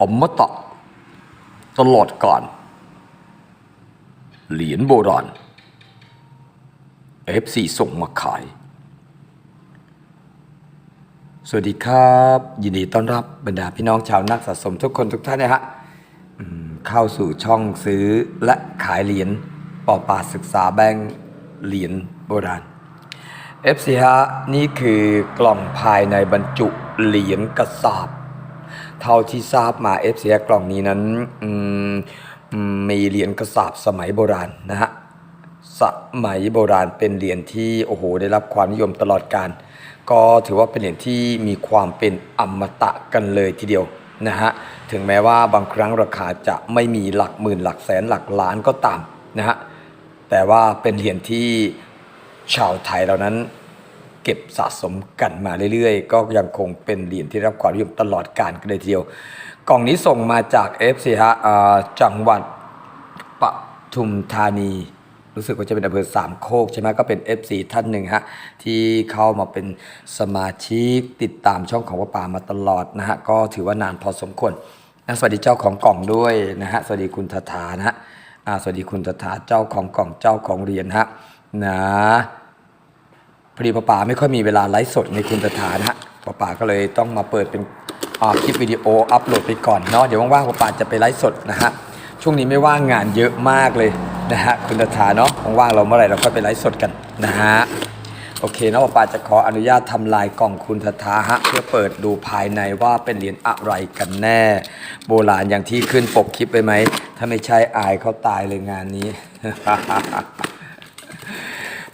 อมตะ ตลอดกาลเหรียญโบราณ FC ส่งมาขาย สวัสดีครับ ยินดีต้อนรับบรรดาพี่น้องชาวนักสะสมทุกคนทุกท่านนะฮะเข้าสู่ช่องซื้อและขายเหรียญปอปาศึกษาแบงค์เหรียญโบราณ FC ฮะนี่คือกล่องภายในบรรจุเหรียญกระสาบ เท่าที่ทราบมา FC ฮะกล่องนี้นั้นม,มีเหรียญกระสาบสมัยโบราณนะฮะสมัยโบราณเป็นเหรียญที่โอ้โหได้รับความนิยมตลอดการ ก็ถือว่าเป็นเหรียญที่มีความเป็นอมตะกันเลยทีเดียวนะฮะถึงแม้ว่าบางครั้งราคาจะไม่มีหลักหมื่นหลักแสนหลักล้านก็ตามนะฮะแต่ว่าเป็นเหรียญที่ชาวไทยเรานั้น เก็บสะสมกันมาเรื่อยๆ ก็ยังคงเป็นเหรียญที่รับความนิยมตลอดการกันเลยทีเดียว กล่องนี้ส่งมาจาก FC ฮะอ่าจังหวัดปทุมธานี รู้สึกว่าจะเป็นอำเภอสามโคกใช่ไหมก็เป็น FC ท่านหนึ่งฮะที่เข้ามาเป็นสมาชิกติดตามช่องของป้าป่ามาตลอดนะฮะก็ถือว่านานพอสมควรนะสวัสดีเจ้าของกล่องด้วยนะฮะสวัสดีคุณทาทานะฮะสวัสดีคุณทาทาเจ้าของกล่องเจ้าของเหรียญฮะนะ พอดีป้าป่าไม่ค่อยมีเวลาไลฟ์สดในคุณทาทานะฮะป้าป่าก็เลยต้องมาเปิดเป็นอ่าคลิปวิดีโออัปโหลดไปก่อนเนาะเดี๋ยวว่างๆป้าป่าจะไปไลฟ์สดนะฮะช่วงนี้ไม่ว่างงานเยอะมากเลยนะฮะคุณตาทาเนาะว่างๆเราเมื่อไหร่เราก็ไปไลฟ์สดกันนะฮะโอเคนะป้าจะขออนุญาตทำลายกล่องคุณตาทาฮะเพื่อเปิดดูภายในว่าเป็นเหรียญอะไรกันแน่ โบราณอย่างที่ขึ้นปกคลิปไปไหมถ้าไม่ใช่อายเขาตายเลยงานนี้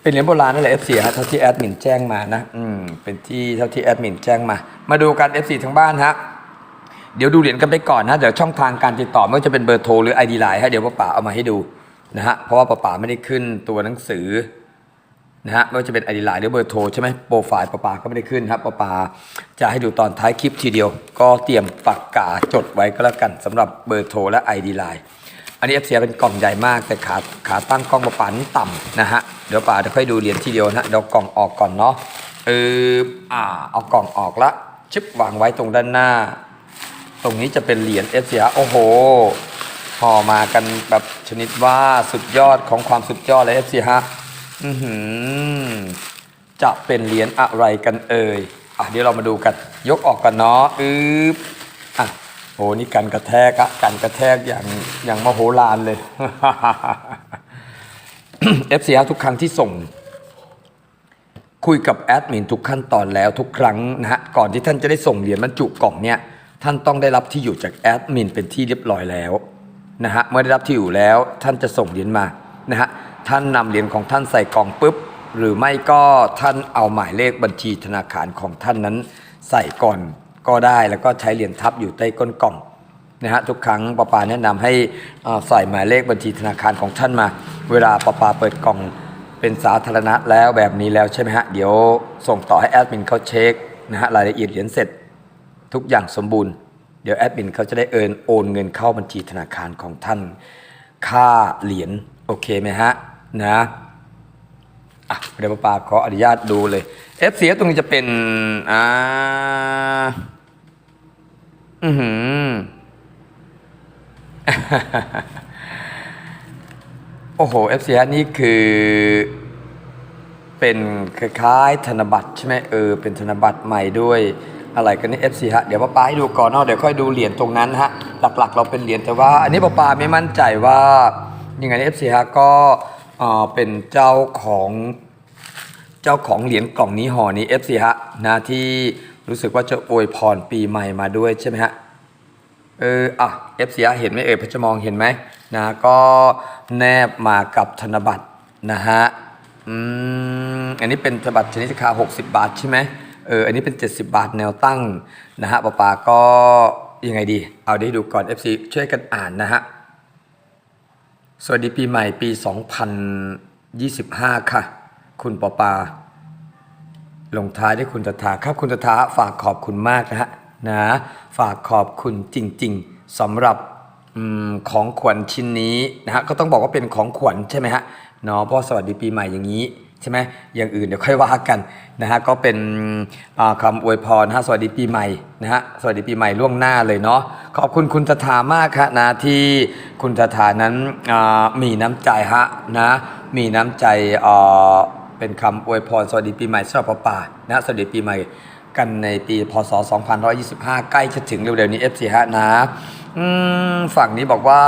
เป็นเหรียญโบราณนั่นแหละ FC ฮะเท่าที่แอดมินแจ้งมานะ อืม เป็นที่เท่าที่แอดมินแจ้งมา มาดูกัน FC ทั้งบ้านฮะ เดี๋ยวดูเหรียญกันไปก่อนนะ เดี๋ยวช่องทางการติดต่อไม่ว่าจะเป็นเบอร์โทรหรือ ID ไลน์ให้เดี๋ยวป้าป๋าเอามาให้ดูนะฮะ เพราะว่าป้าป๋าไม่ได้ขึ้นตัวหนังสือนะฮะไม่ว่าจะเป็น ID ไลน์หรือเบอร์โทรใช่ไหมโปรไฟล์ป้าป๋าก็ไม่ได้ขึ้นครับป้าป๋าจะให้ดูตอนท้ายคลิปทีเดียว ก็เตรียมปากกาจดไว้ก็แล้วกันสำหรับเบอร์โทรและ ID ไลน์ อันนี้ FC เซียเป็นกล่องใหญ่มากแต่ขาขาตั้งกล้องป้าป๋านี่ต่ำนะฮะเดี๋ยวป้าจะค่อยดูเหรียญทีเดียวนะเดี๋ยวกล่องออกก่อนเนาะเอออ่าเอากล่องออกละชึบวางไว้ตรงด้านหน้า ตรงนี้จะเป็นเหรียญเอสเซียโอ้โหห่อมากันแบบชนิดว่าสุดยอดของความสุดยอดเลยเอฟซีฮะอือหือจะเป็นเหรียญอะไรกันเอ่ยอะเดี๋ยวเรามาดูกันยกออกกันเนาะอึ๊บอะ โหนี่กันกระแทกอะกันกระแทกอย่างอย่างมโหฬารเลยเอฟซีทุกครั้งที่ส่ง คุยกับแอดมินทุกขั้นตอนแล้วทุกครั้งนะฮะก่อนที่ท่านจะได้ส่งเหรียญบรรจุกล่องเนี่ยท่านต้องได้รับที่อยู่จากแอดมินเป็นที่เรียบร้อยแล้วนะฮะเมื่อได้รับที่อยู่แล้ว ท่านจะส่งเหรียญมานะฮะท่านนำเหรียญของท่านใส่กล่องปุ๊บ หรือไม่ก็ท่านเอาหมายเลขบัญชีธนาคารของท่านนั้นใส่ก่อน ก็ได้แล้วก็ใช้เหรียญทับอยู่ใต้ก้นกล่องนะฮะทุกครั้งปาปาแนะนำให้ใส่หมายเลขบัญชีธนาคารของท่านมา เวลาปาปาเปิดกล่องเป็นสาธารณะแล้วแบบนี้แล้วใช่ไหมฮะเดี๋ยวส่งต่อให้แอดมินเขาเช็คนะฮะรายละเอียดเหรียญเสร็จทุกอย่างสมบูรณ์เดี๋ยวแอดมินเขาจะได้เอินโอนเงินเข้าบัญชีธนาคารของท่าน ค่าเหรียญโอเคไหมฮะนะอะเดี๋ยวปาปาขออนุญาตดูเลย F เสียตรงนี้จะเป็นอ่า อือหือ โอ้โห FC ฮะนี่คือ เป็นคล้ายๆธนบัตรใช่ไหมเออ เป็นธนบัตรใหม่ด้วยอะไรกันนี่ FC ฮะ เดี๋ยวป้าปาให้ดูก่อนเนาะเดี๋ยวค่อยดูเหรียญตรงนั้นฮะ หลักๆ เราเป็นเหรียญแต่ว่า อันนี้ป้าปาไม่มั่นใจว่ายังไงนี่ FC ฮะก็เอ่อเป็นเจ้าของเจ้าของเหรียญกล่องนี้ห่อนี้ FC ฮะนะที่ รู้สึกว่าจะอวยพรปีใหม่มาด้วยใช่ไหมฮะเอออะ FCR เห็นไหมเอ่ยพจะมองเห็นไหมนะก็แนบมากับธนบัตรนะฮะอืมอันนี้เป็นธนบัตรชนิดราคา60 บาทใช่ไหมเอออันนี้เป็น 70 บาทแนวตั้งนะฮะป้าปาก็ยังไงดี เอาได้ดูก่อน FC ช่วยกันอ่านนะฮะสวัสดีปีใหม่ปี 2025 ค่ะ คุณปอปา ลงท้ายด้วยคุณตถาครับคุณตถาฝากขอบคุณมากนะฮะนะฝากขอบคุณจริง ๆสำหรับอของขวัญชิ้นนี้นะฮะก็ต้องบอกว่าเป็นของขวัญใช่ไหมฮะเนาะพราะสวัสดีปีใหม่อย่างนี้ใช่ไหมอย่างอื่นเดี๋ยวค่อยว่ากันนะฮะก็เป็นอ่าคำอวยพรนะฮะสวัสดีปีใหม่นะฮะสวัสดีปีใหม่ล่วงหน้าเลยเนาะขอบคุณคุณตถามากครับนะที่คุณตถานั้นมีน้ำใจฮะนะมีน้ำใจอ่า เป็นคำอวยพรสวัสดีปีใหม่สำหรับป้าป่านะสวัสดีปีใหม่กันในปีพศ 2525 ใกล้จะถึงเร็วๆนี้ FC ฮะนะฝั่งนี้บอกว่า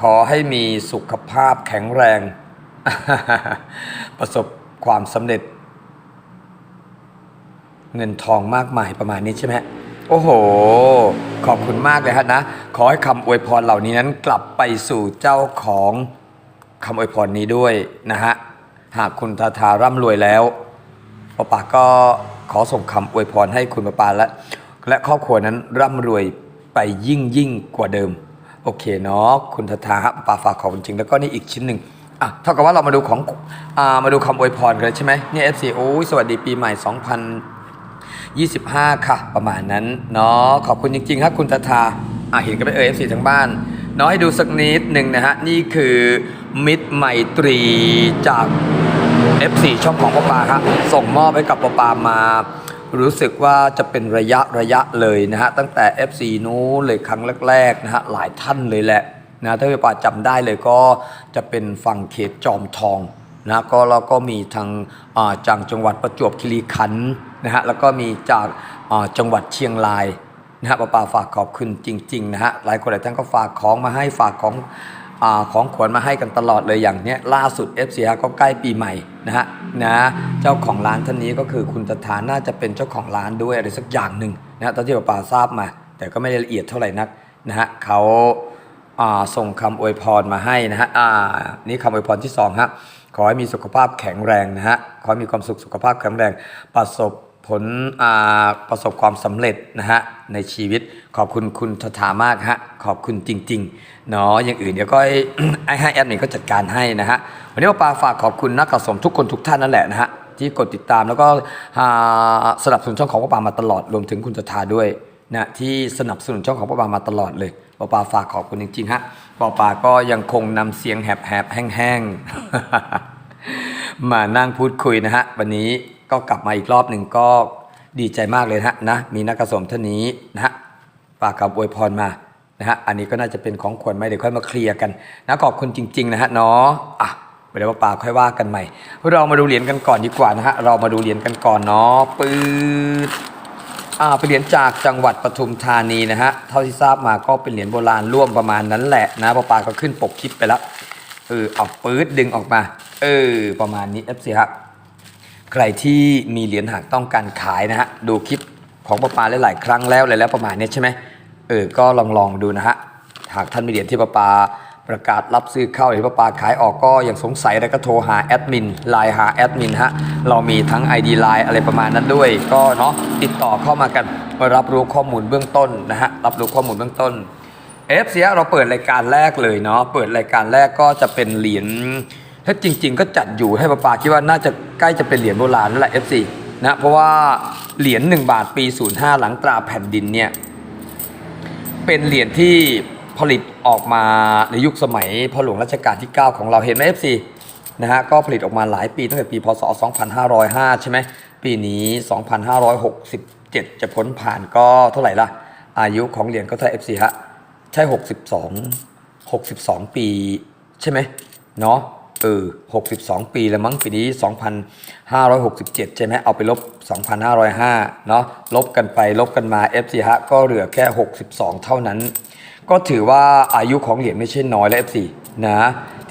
ขอให้มีสุขภาพแข็งแรง ประสบความสำเร็จ เงินทองมากมายประมาณนี้ใช่ไหมโอ้โห ขอบคุณมากเลยฮะนะ ขอให้คำอวยพรเหล่านี้นั้นกลับไปสู่เจ้าของคำอวยพรนี้ด้วยนะฮะ หากคุณทาทาร่ำรวยแล้วป้าปาก็ขอส่งคำอวยพรให้คุณป้าปาและ และครอบครัวนั้นร่ำรวยไปยิ่งยิ่งกว่าเดิม โอเคเนาะคุณทาทาฮะป้าปาฝากขอบคุณจริง แล้วก็นี่อีกชิ้นหนึ่งอะเท่ากับว่าเรามาดูของอ่ามาดูคำอวยพรกันใช่ไหมเนี่ย FC โอ้ยสวัสดีปีใหม่ 2025 ค่ะ ประมาณนั้นเนาะขอบคุณจริงๆครับคุณทาทาอะเห็นกันไปเออ FC ทั้งบ้านเนาะให้ดูสักนิดหนึ่งนะฮะนี่คือ มิตรไมตรีจาก F4 ช่องของป้าปาครับส่งมอบให้กับป้าปามา รู้สึกว่าจะเป็นระยะระยะเลยนะฮะตั้งแต่ F4 นู้นเลยครั้งแรกๆนะฮะหลายท่านเลยแหละนะถ้าป้าปาจำได้เลยก็จะเป็นฝั่งเขตจอมทองนะก็แล้วก็มีทางจากจังหวัดประจวบคีรีขันธ์นะฮะแล้วก็มีจากจังหวัดเชียงรายนะฮะป้าปาฝากขอบคุณจริงๆนะฮะหลายคนหลายท่านก็ฝากของมาให้ฝากของ อของขวัญมาให้กันตลอดเลยอย่างเนี้ยล่าสุด f c ก็ใกล้ปีใหม่นะฮะนะเจ้าของร้านท่านนี้ก็คือคุณตถาน่าจะเป็นเจ้าของร้านด้วยอะไรสักอย่างหนึ่งนะตอนที่ป้าทราบมา แต่ก็ไม่ได้ละเอียดเท่าไหร่นักนะฮะเขาส่งคำอวยพรมาให้นะฮะนี่คำอวยพรที่สองฮะขอให้มีสุขภาพแข็งแรงนะฮะขอให้มีความสุขสุขภาพแข็งแรงประสบ ผลประสบความสำเร็จนะฮะในชีวิตขอบคุณคุณทถามากฮะขอบคุณจริงๆเนาะอย่างอื่นเดี๋ยวก็ไอ้ให้แอดมินก็จัดการให้นะฮะวันนี้ป้าปาฝากขอบคุณนักสะสมทุกคนทุกท่านนั่นแหละนะฮะที่กดติดตามแล้วก็สนับสนุนช่องของป้าปามาตลอดรวมถึงคุณทถาด้วยนะที่สนับสนุนช่องของป้าปามาตลอดเลยป้าปาฝากขอบคุณจริงๆฮะป้าปาก็ยังคงนำเสียงแหบๆแห้งๆมานั่งพูดคุยนะฮะวันนี้ ก็กลับมาอีกรอบหนึ่งก็ดีใจมากเลยนะนะมีนักกระสมท่านนี้นะฮะฝากกับอวยพรมานะฮะอันนี้ก็น่าจะเป็นของขวัญไหมเดี๋ยวค่อยมาเคลียร์กันนะขอบคุณจริง ๆ นะฮะเนาะอะเดี๋ยวป่าค่อยว่ากันใหม่ เรามาดูเหรียญกันก่อนดีกว่านะฮะเรามาดูเหรียญกันก่อนเนาะปืดอ่าเป็นเหรียญจากจังหวัดปทุมธานีนะฮะเท่าที่ทราบมาก็เป็นเหรียญโบราณร่วมประมาณนั้นแหละนะป้าปาก็ขึ้นปกคลิปไปแล้วเออเอาปืดดึงออกมา เออ ประมาณนี้ FC ครับ ใครที่มีเหรียญหากต้องการขายนะฮะดูคลิปของป้าปาหลายๆครั้งแล้วเลยแล้วประมาณนี้ใช่ไหมเออก็ลองลองดูนะฮะหากท่านมีเหรียญที่ป้าปาประกาศรับซื้อเข้าหรือป้าปาขายออกก็อยังสงสัยอะไรก็โทรหาแอดมินไลน์หาแอดมินฮะเรามีทั้ง ID ไลน์อะไรประมาณนั้นด้วย ก็เนาะติดต่อเข้ามากันมารับรู้ข้อมูลเบื้องต้นนะฮะรับรู้ข้อมูลเบื้องต้นเอฟเสียเราเปิดรายการแรกเลยเนาะเปิดรายการแรกก็จะเป็นเหรียญ ถ้าจริง ๆ ก็จัดอยู่ให้ป้าปาคิดว่าน่าจะใกล้จะเป็นเหรียญโบราณนั่นแหละ FC นะเพราะว่าเหรียญ1บาทปี 05 หลังตราแผ่นดินเนี่ยเป็นเหรียญที่ผลิตออกมาในยุคสมัยพ่อหลวงรัชกาลที่ 9 ของเราเห็นไหม FC นะฮะก็ผลิตออกมาหลายปีตั้งแต่ปี พศ 2505 ใช่ไหมปีนี้ 2567 จะพ้นผ่านก็เท่าไหร่ล่ะ อายุของเหรียญก็เท่า FC ฮะใช่ 62 62 ปีใช่ไหมเนาะ เออ62 ปีแล้วมั้งปีนี้ 2,567 ใช่ไหมเอาไปลบ 2,505 เนาะลบกันไปลบกันมา FC ฮะก็เหลือแค่ 62 เท่านั้น ก็ถือว่าอายุของเหรียญไม่ใช่น้อยแล้ว FC นะ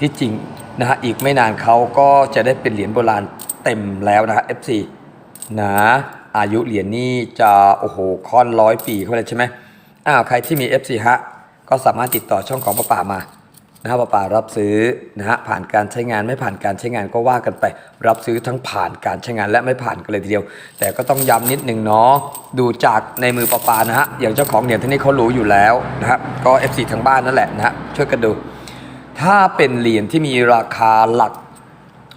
ที่จริงนะฮะอีกไม่นานเขาก็จะได้เป็นเหรียญโบราณเต็มแล้วนะฮะ FC นะอายุเหรียญนี่จะโอ้โหค่อนร้อยปีเข้าไปเลยใช่ไหมอ้าวใครที่มี FC ฮะก็สามารถติดต่อช่องของป้าป่ามา นะฮะป้าป่ารับซื้อนะฮะผ่านการใช้งานไม่ผ่านการใช้งานก็ว่ากันไป รับซื้อทั้งผ่านการใช้งานและไม่ผ่านกันเลยทีเดียว แต่ก็ต้องย้ำนิดนึงเนาะดูจากในมือป้าป่านะฮะอย่างเจ้าของเหรียญท่านนี้เขารู้อยู่แล้วนะฮะก็ FC ทั้งบ้านนั่นแหละนะฮะช่วยกันดู ถ้าเป็นเหรียญที่มีราคาหลัก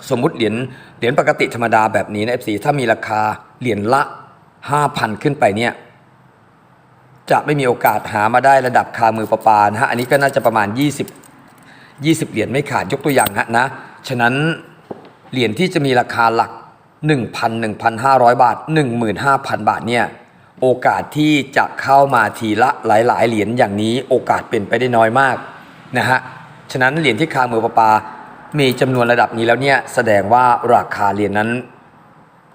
สมมุติเหรียญเหรียญปกติธรรมดาแบบนี้นะ FC ถ้ามีราคาเหรียญละ 5,000 ขึ้นไปเนี่ยจะไม่มีโอกาสหามาได้ระดับคามือประปานะฮะอันนี้ก็น่าจะประมาณ 20 20 เหรียญไม่ขาดยกตัวอย่างฮะนะ ฉะนั้นเหรียญที่จะมีราคาหลัก 1,000 1,500 บาท 15,000 บาทเนี่ยโอกาสที่จะเข้ามาทีละหลาย ๆ เหรียญอย่างนี้โอกาสเป็นไปได้น้อยมากนะฮะ ฉะนั้นเหรียญที่คามือปะปา มีจำนวนระดับนี้แล้วเนี่ยแสดงว่าราคาเหรียญนั้น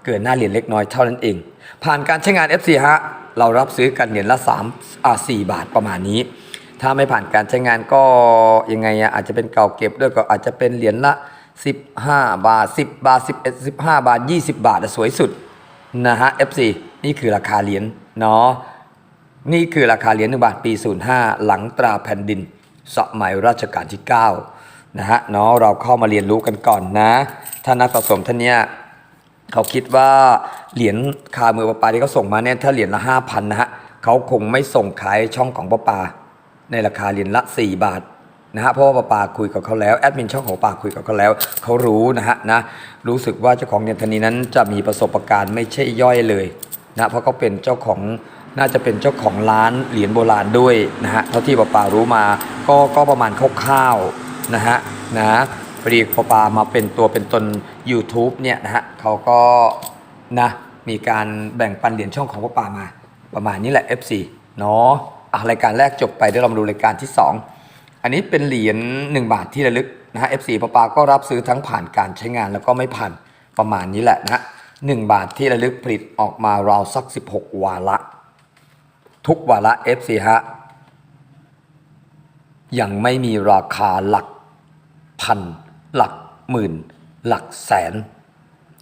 เกินหน้าเหรียญเล็กน้อยเท่านั้นเอง ผ่านการใช้งาน FC ฮะเรารับซื้อกันเหรียญละ3อ่า4บาทประมาณนี้ ถ้าไม่ผ่านการใช้งานก็ยังไงอะอาจจะเป็นเก่าเก็บด้วยก็อาจจะเป็นเหรียญละ 15 บาท 10 บาท 11 15 บาท 20 บาทสวยสุดนะฮะ FC นี่คือราคาเหรียญเนาะนี่คือราคาเหรียญหนึ่งบาทปี 05 หลังตราแผ่นดิน สมัยรัชกาลที่ 9 นะฮะเนาะเราเข้ามาเรียนรู้กันก่อนนะถ้านักสะสมท่านเนี้ยเขาคิดว่าเหรียญคามือปลาปาที่เขาส่งมาเนี่ยถ้าเหรียญละ 5,000นะฮะเขาคงไม่ส่งขายช่องของปลาปา ในราคาเหรียญละ 4 บาทนะฮะเพราะว่าปาปาคุยกับเขาแล้วแอดมินช่องของปาคุยกับเขาแล้วเขารู้นะฮะนะรู้สึกว่าเจ้าของเหรียญธนีนั้นจะมีประสบการณ์ไม่ใช่ย่อยเลยนะเพราะเขาเป็นเจ้าของน่าจะเป็นเจ้าของร้านเหรียญโบราณด้วยนะฮะเท่าที่ปาปารู้มาก็ก็ประมาณคร่าวๆนะฮะนะพอดีปาปามาเป็นตัวเป็นตน YouTube เนี่ยนะฮะเขาก็นะมีการแบ่งปันเหรียญช่องของปาปามา ประมาณนี้แหละ FC เนาะ รายการแรกจบไปเดี๋ยวเรามาดูรายการที่ 2 อันนี้เป็นเหรียญ1บาทที่ระลึกนะฮะ FC ปะปาก็รับซื้อทั้งผ่านการใช้งานแล้วก็ไม่ผ่านประมาณนี้แหละนะฮะ1บาทที่ระลึกผลิตออกมาราวสัก 16 วาระ ทุกวาระ FC ฮะยังไม่มีราคาหลักพัน หลักหมื่น หลักแสน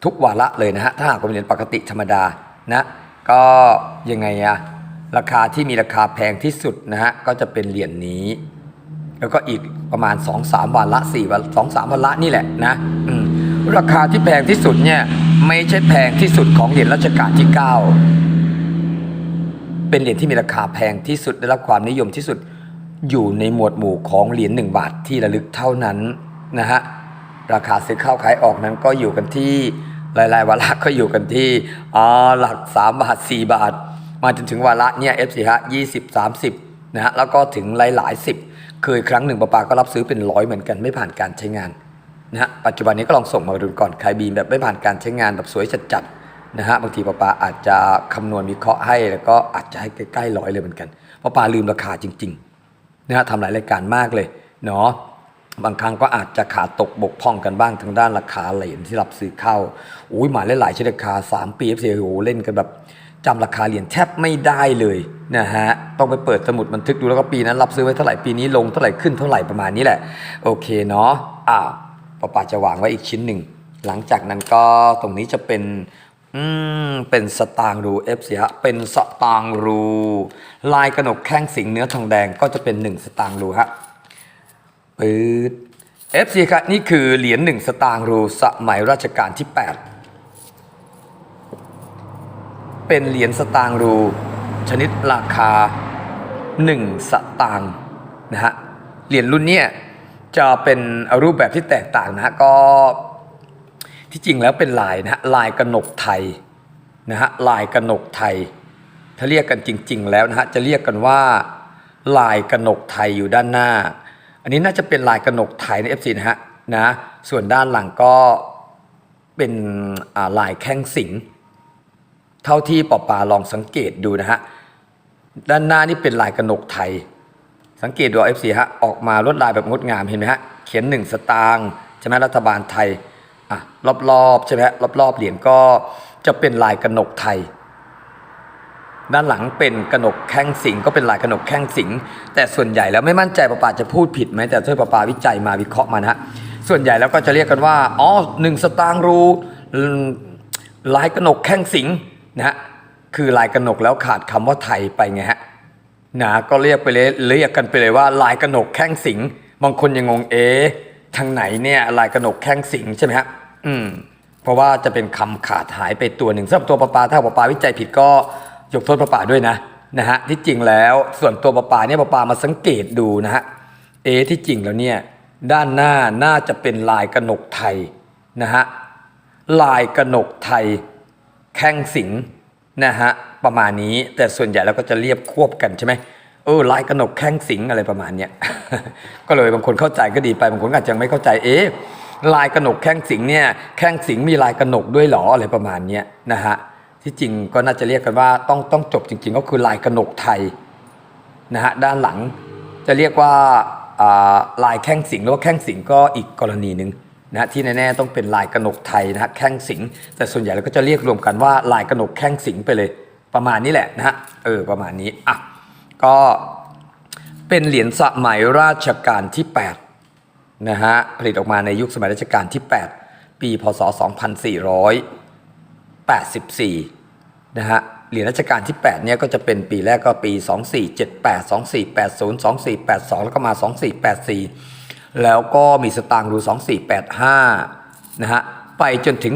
ทุกวาระเลยนะฮะ ถ้าหากเป็นเหรียญปกติธรรมดานะ ก็ยังไงอะ ราคาที่มีราคาแพงที่สุดนะฮะก็จะเป็นเหรียญนี้ แล้วก็อีกประมาณ 2-3 วันละ4วันสองสามวันละนี่แหละนะราคาที่แพงที่สุดเนี่ยไม่ใช่แพงที่สุดของเหรียญรัชกาลที่ 9 เป็นเหรียญที่มีราคาแพงที่สุดได้รับความนิยมที่สุดอยู่ในหมวดหมู่ของเหรียญ1บาทที่ระลึกเท่านั้นนะฮะราคาซื้อเข้าขายออกนั้นก็อยู่กันที่หลายๆวาระก็อยู่กันที่อ่าหลัก 3 บาท 4 บาท มาจนถึงวาระเนี่ย F4 ฮะ20 30นะฮะแล้วก็ถึงหลายๆสิบเคยครั้งหนึ่งปะปาก็รับซื้อเป็นร้อยเหมือนกันไม่ผ่านการใช้งานนะฮะปัจจุบันนี้ก็ลองส่งมาดูก่อนใครบีมแบบไม่ผ่านการใช้งานแบบสวยจัดๆนะฮะบางทีปะปาอาจจะคำนวณวิเคราะห์ให้ แล้วก็อาจจะให้ใกล้ๆร้อยเลยเหมือนกันปะปาลืมราคาจริงๆนะฮะทำหลายรายการมากเลยเนาะบางครั้งก็อาจจะขาตกบกพร่องกันบ้างทางด้านราคาเหรียญที่รับซื้อเข้าอุ้ยหมายหลายๆชนิดราคา 3 ปีเอฟซีโอ้เล่นกันแบบ จำราคาเหรียญแทบไม่ได้เลยนะฮะต้องไปเปิดสมุดบันทึกดูแล้วก็ปีนั้นรับซื้อไว้เท่าไหร่ปีนี้ลงเท่าไหร่ขึ้นเท่าไหร่ประมาณนี้แหละโอเคเนาะอ่าปะปาจะวางไว้อีกชิ้นหนึ่งหลังจากนั้นก็ตรงนี้จะเป็นอืมเป็นสตางรูเอฟซีฮะเป็นสตางรู ลายกระหนกแข้งสิงเนื้อทองแดงก็จะเป็น 1 สตางรูฮะปืด FC ครับนี่คือเหรียญ1สตางรูสมัยรัชกาลที่ 8 เป็นเหรียญสตางค์รู ชนิดราคา 1 สตางค์นะฮะเหรียญรุ่นเนี้ยจะเป็นรูปแบบที่แตกต่างนะฮะก็ที่จริงแล้วเป็นลายนะฮะลายกระหนกไทยนะฮะลายกระหนกไทย ถ้าเรียกกันจริง ๆ แล้วนะฮะจะเรียกกันว่าลายกระหนกไทยอยู่ด้านหน้า อันนี้น่าจะเป็นลายกระหนกไทยใน FC นะฮะนะส่วนด้านหลังก็เป็นลายแข้งสิง เท่าที่ปอปาลองสังเกตดูนะฮะ ด้านหน้านี่เป็นลายกระหนกไทย สังเกตดู FC ฮะ ออกมาลวดลายแบบงดงามเห็นไหมฮะ เขียนหนึ่งสตางค์ใช่ไหมรัฐบาลไทย อะ รอบๆใช่ไหมฮะรอบๆเหรียญก็จะเป็นลายกระหนกไทย ด้านหลังเป็นกระหนกแข้งสิงก็เป็นลายกระหนกแข้งสิง แต่ส่วนใหญ่แล้วไม่มั่นใจปะปาจะพูดผิดไหมแต่ถ้าปะปาวิจัยมาวิเคราะห์มานะฮะส่วนใหญ่แล้วก็จะเรียกกันว่า อ๋อหนึ่งสตางค์รูลายกระหนกแข้งสิง นะคือลายกระหนกแล้วขาดคำว่าไทยไปไงฮะนะก็เรียกไปเลยเรียกกันไปเลยว่าลายกระหนกแข้งสิงบางคนยังงงเอ๊ะทางไหนเนี่ยลายกระหนกแข้งสิงใช่ไหมฮะอืมเพราะว่าจะเป็นคำขาดหายไปตัวหนึ่งสำหรับตัวปลาปลาถ้าปลาปลาวิจัยผิดก็ยกโทษปลาปลาด้วยนะนะฮะที่จริงแล้วส่วนตัวปลาปลาเนี่ยปลาปลามาสังเกตดูนะฮะเอ๊ะที่จริงแล้วเนี่ยด้านหน้าน่าจะเป็นลายกระหนกไทยนะฮะลายกระหนกไทย แข้งสิงนะฮะประมาณนี้แต่ส่วนใหญ่แล้วก็จะเรียบควบกันใช่ไหมเออลายกระหนกแข้งสิงอะไรประมาณเนี้ยก็เลยบางคนเข้าใจก็ดีไปบางคนอาจจะยังไม่เข้าใจเอ๊ะลายกระหนกแข้งสิงเนี่ยแข้งสิงมีลายกระหนกด้วยหรออะไรประมาณเนี้ยนะฮะที่จริงก็น่าจะเรียกกันว่าต้องต้องจบจริง ๆ ก็คือลายกระหนกไทยนะฮะด้านหลังจะเรียกว่าอ่าลายแข้งสิงหรือว่าแข้งสิงก็อีกกรณีหนึ่ง นะที่แน่ๆต้องเป็นลายกระหนกไทยนะฮะแข้งสิงแต่ส่วนใหญ่เราก็จะเรียกรวมกันว่าลายกระหนกแข้งสิงไปเลย ประมาณนี้แหละนะฮะเออประมาณนี้อะก็เป็นเหรียญสมัยราชการที่8นะฮะผลิตออกมาในยุคสมัยรัชกาลที่ 8 ปีพศ 2484นะฮะเหรียญรัชกาลที่8เนี่ยก็จะเป็นปีแรกก็ปี 2478 2480 2482 แล้วก็มา 2484 แล้วก็มีสตางค์รู2485 นะฮะ ไปจนถึง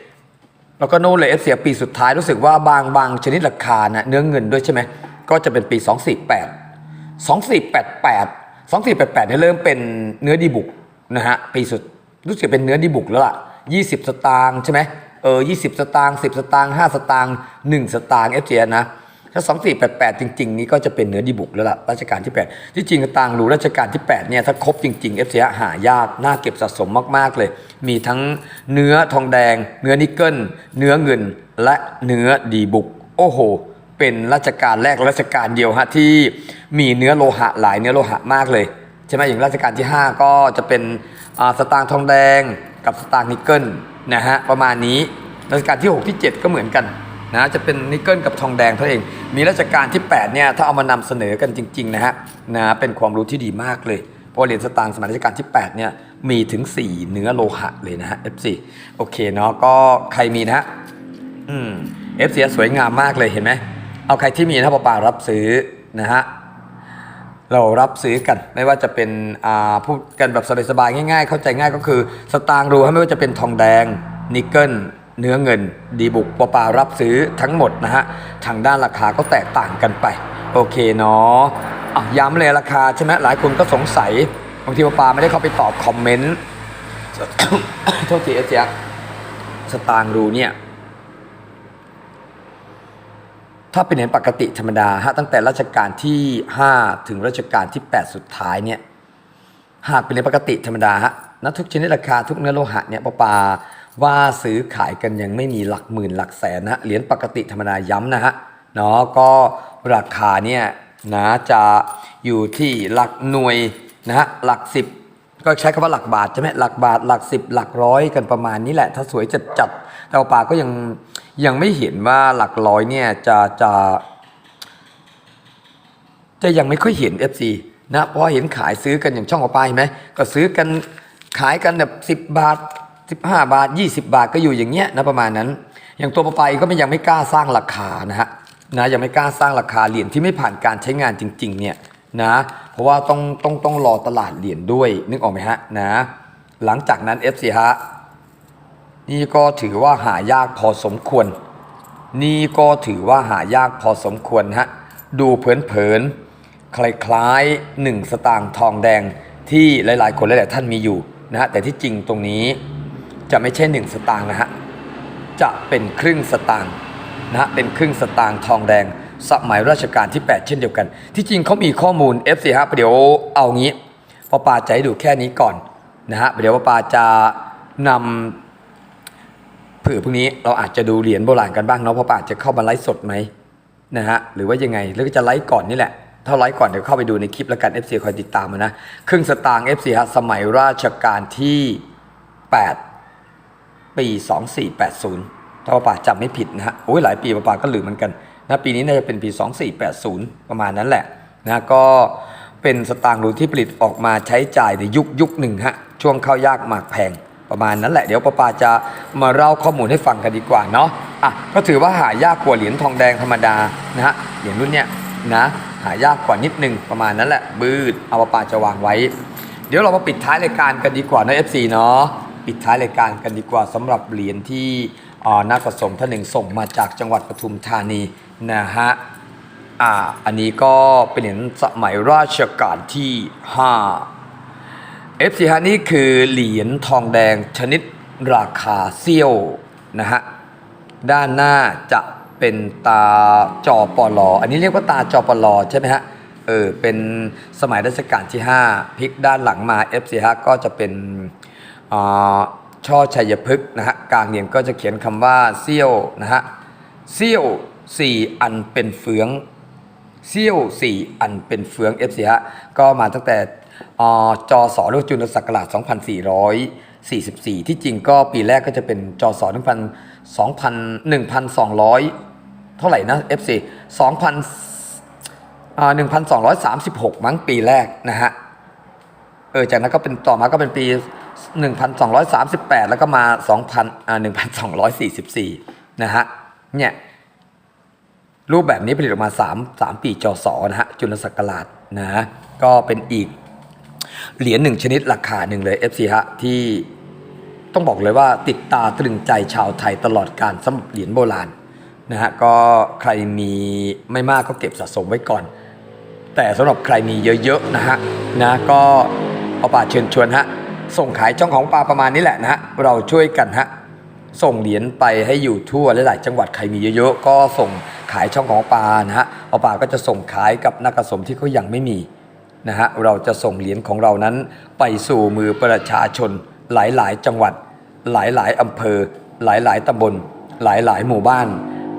2487 แล้วก็โน่นเลยเอฟเสียปีสุดท้ายรู้สึกว่าบางบางชนิดราคานะเนื้อเงินด้วยใช่ไหม ก็จะเป็นปี 248 2488 2488เนี่ยเริ่มเป็นเนื้อดีบุกนะฮะปีสุดรู้สึกเป็นเนื้อดีบุกแล้วล่ะ 20 สตางค์ใช่ไหมเออ20 สตางค์10 สตางค์5สตางค์1สตางค์ FJ นะ ถ้า 2488 จริง ๆ นี่ก็จะเป็นเนื้อดีบุกแล้วล่ะรัชกาลที่ 8 ที่จริงตางรู้รัชกาลที่ 8 เนี่ยถ้าครบจริงๆ FJ หายากน่าเก็บสะสมมาก ๆ เลย มีทั้งเนื้อทองแดง เนื้อนิกเกิล เนื้อเงิน และเนื้อดีบุก โอ้โห เป็นรัชกาลแรกรัชกาลเดียวฮะที่มีเนื้อโลหะหลายเนื้อโลหะมากเลยใช่ไหมอย่างรัชกาลที่ 5 ก็จะเป็นสตางค์ทองแดงกับสตางค์นิกเกิลนะฮะประมาณนี้รัชกาลที่ 6 ที่ 7 ก็เหมือนกัน นะจะเป็นนิกเกิลกับทองแดงเท่านั้นเอง มีรัชกาลที่8เนี่ยถ้าเอามานำเสนอกันจริงๆนะฮะนะเป็นความรู้ที่ดีมากเลยเพราะเหรียญสตางค์สมัยรัชกาลที่8เนี่ยมีถึง 4 เนื้อโลหะเลยนะฮะ F4 โอเคเนาะก็ใครมีนะฮะอืมเอฟเสียสวยงามมากเลยเห็นไหมเอาใครที่มีนะป้าป่ารับซื้อนะฮะเรารับซื้อกันไม่ว่าจะเป็นอ่าพูดกันแบบสบายๆง่าย ๆ เข้าใจง่ายก็คือสตางค์รูให้ไม่ว่าจะเป็นทองแดงนิกเกิล เนื้อเงินดีบุกปปารับซื้อทั้งหมดนะฮะทางด้านราคาก็แตกต่างกันไป โอเคเนาะะย้ำเลยราคาใช่ไหมหลายคนก็สงสัยบางทีปปาไม่ได้เข้าไปตอบคอมเมนต์โทษทีเอเจียสตางรูเนี่ยถ้าเป็นเหรียญปกติธรรมดาฮะตั้งแต่รัชกาลที่ 5 ถึงรัชกาลที่ 8 สุดท้ายเนี่ยหากเป็นเหรียญปกติธรรมดาฮะณทุกชนิดราคาทุกเนื้อโลหะเนี่ยปะปา ว่าซื้อขายกันยังไม่มีหลักหมื่นหลักแสนนะเหรียญปกติธรรมดาย้ำนะฮะเนาะก็ราคาเนี่ยนะจะอยู่ที่หลักหน่วยนะฮะหลักสิบก็ใช้คำว่าหลักบาทใช่ไหมหลักบาทหลักสิบหลักร้อยกันประมาณนี้แหละ ถ้าสวยจัดจัดแต่ว่าป่าก็ยังยังไม่เห็นว่าหลักร้อยเนี่ยจะจะจะยังไม่ค่อยเห็น FC นะเพราะเห็นขายซื้อกันอย่างช่องขอปาเห็นไหมก็ซื้อกันขายกันแบบ10บาท 15 บาท 20 บาทก็อยู่อย่างเงี้ยนะประมาณนั้น อย่างตัวปปาเองก็ยังไม่กล้าสร้างราคานะฮะนะยังไม่กล้าสร้างราคาเหรียญที่ไม่ผ่านการใช้งานจริง ๆ เนี่ยนะเพราะว่าต้องต้องต้องรอตลาดเหรียญด้วยนึกออกไหมฮะนะหลังจากนั้น FC ฮะนี่ก็ถือว่าหายากพอสมควร นี่ก็ถือว่าหายากพอสมควรฮะดูเผินๆคล้ายๆหนึ่งสตางค์ทองแดงที่หลายๆ คนหลายๆท่านมีอยู่นะฮะแต่ที่จริงตรงนี้ จะไม่ใช่หนึ่งสตางค์นะฮะ จะเป็นครึ่งสตางค์นะฮะ เป็นครึ่งสตางค์ทองแดง สมัยรัชกาลที่ 8 เช่นเดียวกัน ที่จริงเขามีข้อมูล FC ฮะเดี๋ยวเอางี้พอปาจะให้ดูแค่นี้ก่อนนะฮะ เดี๋ยวปาจะนำเผื่อพรุ่งนี้เราอาจจะดูเหรียญโบราณกันบ้างเนาะเพราปาจะเข้ามาไลฟ์สดไหมนะฮะ หรือว่ายังไง หรือจะไลฟ์ก่อนนี่แหละถ้าไลฟ์ก่อนเดี๋ยวเข้าไปดูในคลิปแล้วกัน FC คอยติดตามมานะ ครึ่งสตางค์ FC ฮะสมัยราชการที่ 8 ปี 2480 ถ้าป่าจำไม่ผิดนะฮะโอ้ยหลายปีป่าก็ลืมเหมือนกันนะปีนี้น่าจะเป็นปี 2480 ประมาณนั้นแหละนะก็เป็นสตางค์รูที่ผลิตออกมาใช้จ่ายในยุคยุคหนึ่งฮะช่วงข้าวยากหมากแพงประมาณนั้นแหละเดี๋ยวป้าปาจะมาเล่าข้อมูลให้ฟังกันดีกว่าเนาะอะก็ถือว่าหายากกว่าเหรียญทองแดงธรรมดานะฮะเหรียญรุ่นเนี้ยนะหายากกว่านิดนึงประมาณนั้นแหละบืดเอาป้าปาจะวางไว้ เดี๋ยวเรามาปิดท้ายรายการกันดีกว่านะ FC เนาะ ปิดท้ายรายการกันดีกว่าสำหรับเหรียญที่นักสะสมท่านหนึ่งส่งมาจากจังหวัดปทุมธานีนะฮะอ่าอันนี้ก็เป็นเหรียญสมัยราชการที่ 5 FC ฮะนี่คือเหรียญทองแดงชนิดราคาเซี่ยวนะฮะด้านหน้าจะเป็นตาจอปลออันนี้เรียกว่าตาจอปลอใช่ไหมฮะเออเป็นสมัยรัชกาลที่ 5พลิกด้านหลังมา FC ฮะก็จะเป็น ช่อชัยพฤกษ์นะฮะกลางเหรียญก็จะเขียนคำว่าเซี่ยวนะฮะเซี่ยวสี่อันเป็นเฟืองเซี่ยวสี่อันเป็นเฟือง FC ฮะก็มาตั้งแต่จอสอหรือจุลศักราช2444 ที่จริงก็ปีแรกก็จะเป็นจอสอ1 2,1200 เท่าไหร่นะ FC 2,000อ่า1,236 มั้งปีแรกนะฮะ เออจากนั้นก็เป็นต่อมาก็เป็นปี 1,238 แล้วก็มา2,000อ่า1,244 นะฮะ เนี่ย รูปแบบนี้ผลิตออกมา 3 3 ปีจศนะฮะ จุลศักราชนะ ก็เป็นอีกเหรียญหนึ่งชนิดราคาหนึ่งเลย FC ฮะ ที่ต้องบอกเลยว่าติดตาตรึงใจชาวไทยตลอดการสำหรับเหรียญโบราณนะฮะ ก็ใครมีไม่มากก็เก็บสะสมไว้ก่อน แต่สำหรับใครมีเยอะๆนะฮะนะก็เอาป่าเชิญชวนฮะ ส่งขายช่องของปลาประมาณนี้แหละนะฮะเราช่วยกันฮะส่งเหรียญไปให้อยู่ทั่วหลายๆจังหวัดใครมีเยอะๆก็ส่งขายช่องของปลานะฮะเอาปลาก็จะส่งขายกับนักสมที่เขายังไม่มีนะฮะเราจะส่งเหรียญของเรานั้น ไปสู่มือประชาชนหลายๆ จังหวัด หลายๆอำเภอ หลายๆตำบล หลายๆ หมู่บ้าน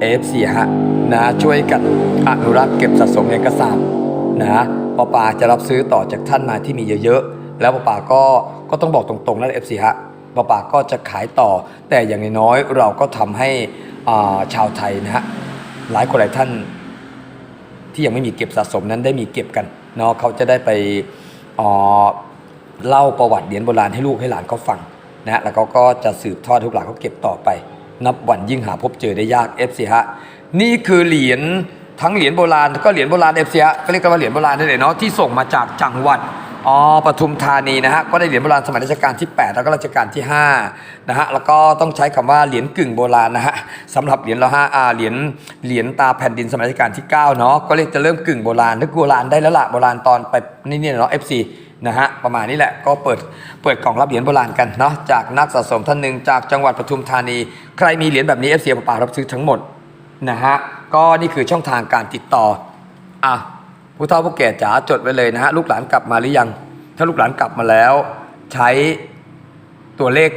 AFC ฮะนะช่วยกันอนุรักษ์เก็บสะสมเอกสารนะปอปาจะรับซื้อต่อจากท่านมาที่มีเยอะๆ แล้วปอปาก็ก็ต้องบอกตรงๆนะเอฟซีฮะปอปาก็จะขายต่อ แต่อย่างน้อยเราก็ทำให้อ่าชาวไทยนะฮะหลายคนหลายท่านที่ยังไม่มีเก็บสะสมนั้นได้มีเก็บกันเนาะเขาจะได้ไปอ่าเล่าประวัติเหรียญโบราณให้ลูกให้หลานเขาฟังนะแล้วเขาก็จะสืบทอดทุกหลานเขาเก็บต่อไป นับวันยิ่งหาพบเจอได้ยาก FC ฮะนี่คือเหรียญทั้งเหรียญโบราณก็เหรียญโบราณ FC ฮะก็เรียกกันว่าเหรียญโบราณนั่นเองเนาะที่ส่งมาจากจังหวัด อ๋อปทุมธานีนะฮะก็ได้เหรียญโบราณสมัยรัชกาลที่ 8 แล้วก็รัชกาลที่5นะฮะแล้วก็ต้องใช้คำว่าเหรียญกึ่งโบราณนะฮะสำหรับเหรียญเราฮะอ่าเหรียญเหรียญตาแผ่นดินสมัยรัชกาลที่9เนาะก็เรียกจะเริ่มกึ่งโบราณนึกโบราณได้แล้วล่ะโบราณตอนไปนี่เนี่ยเนาะ FC นะฮะประมาณนี้แหละก็เปิดเปิดกล่องรับเหรียญโบราณกันเนาะจากนักสะสมท่านหนึ่งจากจังหวัดปทุมธานี ใครมีเหรียญแบบนี้ FC ป่ารับซื้อทั้งหมดนะฮะก็นี่คือช่องทางการติดต่ออะ ผู้เฒ่าผู้แก่จ๋าจดไว้เลยนะฮะลูกหลานกลับมาหรือยัง ถ้าลูกหลานกลับมาแล้ว ใช้ตัวเลข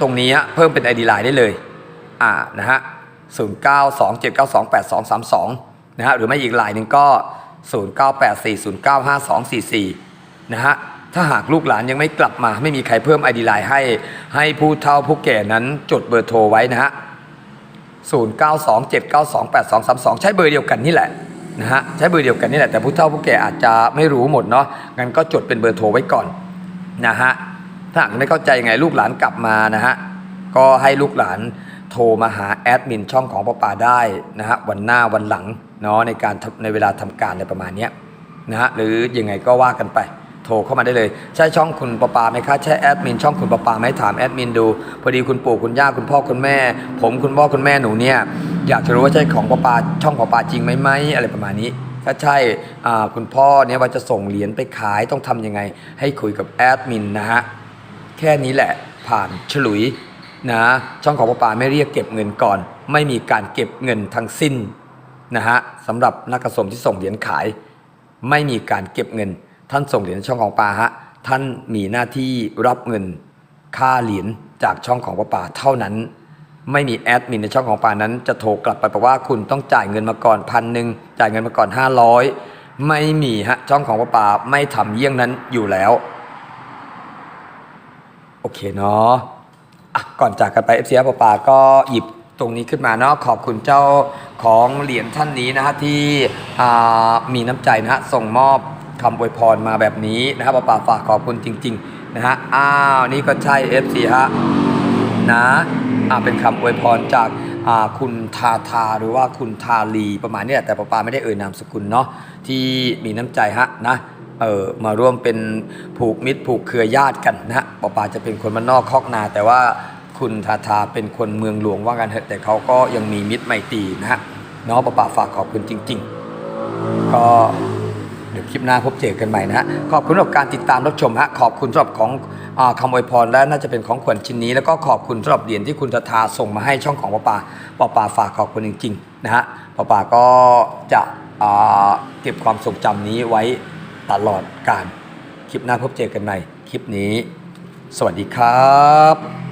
ตรงนี้เพิ่มเป็น ID ไลน์ได้เลย อ่านะฮะ0 9 2 7 9 2 8 2 3 2 นะฮะหรือไม่อีกไลน์หนึ่งก็ 0 9 8 4 0 9 5 2 4 4 นะฮะถ้าหากลูกหลานยังไม่กลับมา ไม่มีใครเพิ่ม ID ไลน์ให้ให้ผู้เฒ่าผู้แก่นั้นจดเบอร์โทรไว้นะฮะ0927928232 ใช้เบอร์เดียวกันนี่แหละ นะฮะใช้เบอร์เดียวกันนี่แหละแต่ผู้เฒ่าผู้แก่อาจจะไม่รู้หมดเนาะงั้นก็จดเป็นเบอร์โทรไว้ก่อนนะฮะถ้าหากไม่เข้าใจยังไงลูกหลานกลับมานะฮะก็ให้ลูกหลานโทรมาหาแอดมินช่องของป้าปาได้นะฮะวันหน้าวันหลังเนาะในการในเวลาทำการอะไรประมาณเนี้ยนะฮะหรือยังไงก็ว่ากันไป โทรเข้ามาได้เลย ใช่ช่องคุณประปาไหมคะใช่แอดมินช่องคุณประปาไหมถามแอดมินดูพอดีคุณปู่คุณย่าคุณพ่อคุณแม่ ผมคุณพ่อคุณแม่หนูเนี่ยอยากจะรู้ว่าใช่ของประปาช่องประปาจริงไหมไหมอะไรประมาณนี้ถ้าใช่คุณพ่อเนี่ยว่าจะส่งเหรียญไปขายต้องทำยังไง ให้คุยกับแอดมินนะฮะแค่นี้แหละผ่านฉลุยนะช่องของประปาไม่เรียกเก็บเงินก่อน ไม่มีการเก็บเงินทั้งสิ้นนะฮะสำหรับนักกระสมที่ส่งเหรียญขาย ไม่มีการเก็บเงิน ท่านส่งเหรียญช่องของปาฮะท่านมีหน้าที่รับเงินค่าเหรียญจากช่องของปาปาเท่านั้น ไม่มีแอดมินในช่องของปานั้น จะโทรกลับไปบอกว่าคุณต้องจ่ายเงินมาก่อนพันหนึ่งจ่ายเงินมาก่อน 500 ไม่มีฮะช่องของปาปาไม่ทำเยี่ยงนั้นอยู่แล้ว โอเคเนาะะก่อนจากกันไปเอฟซีปาปาก็หยิบตรงนี้ขึ้นมาเนาะขอบคุณเจ้าของเหรียญท่านนี้นะฮะที่มีน้ำใจนะฮะส่งมอบ คำอวยพรมาแบบนี้นะครับปาปาฝากขอบคุณจริง ๆ นะฮะ อ้าว นี่ก็ใช่ FC ฮะนะอ่าเป็นคำอวยพรจากอ่าคุณทาทาหรือว่าคุณทาลีประมาณนี้แหละแต่ปาปาไม่ได้เอ่ยนามสกุลเนาะที่มีน้ำใจฮะนะเออมาร่วมเป็นผูกมิตรผูกเครือญาติกันนะฮะปาปาจะเป็นคนมานนอกคอกนา แต่ว่าคุณทาทาเป็นคนเมืองหลวงว่ากันเถอะแต่เขาก็ยังมีมิตรไมตรีนะฮะเนาะปาปาฝากขอบคุณจริง ๆ ก็ ดี๋ยวคลิปหน้าพบเจอกันใหม่นะฮะขอบคุณสำหรับการติดตามรับชมฮะขอบคุณสำหรับของอคำอวยพรและน่าจะเป็นของขวัญชิ้นนี้ แล้วก็ขอบคุณสำหรับเหรียญที่คุณทาทาส่งมาให้ช่องของป้าปาป้าปาฝากขอบคุณจริงๆนะฮะป้าปาก็จะเก็บความทรงจำนี้ไว้ตลอดการคลิปหน้าพบเจอกันใหม่คลิปนี้ สวัสดีครับ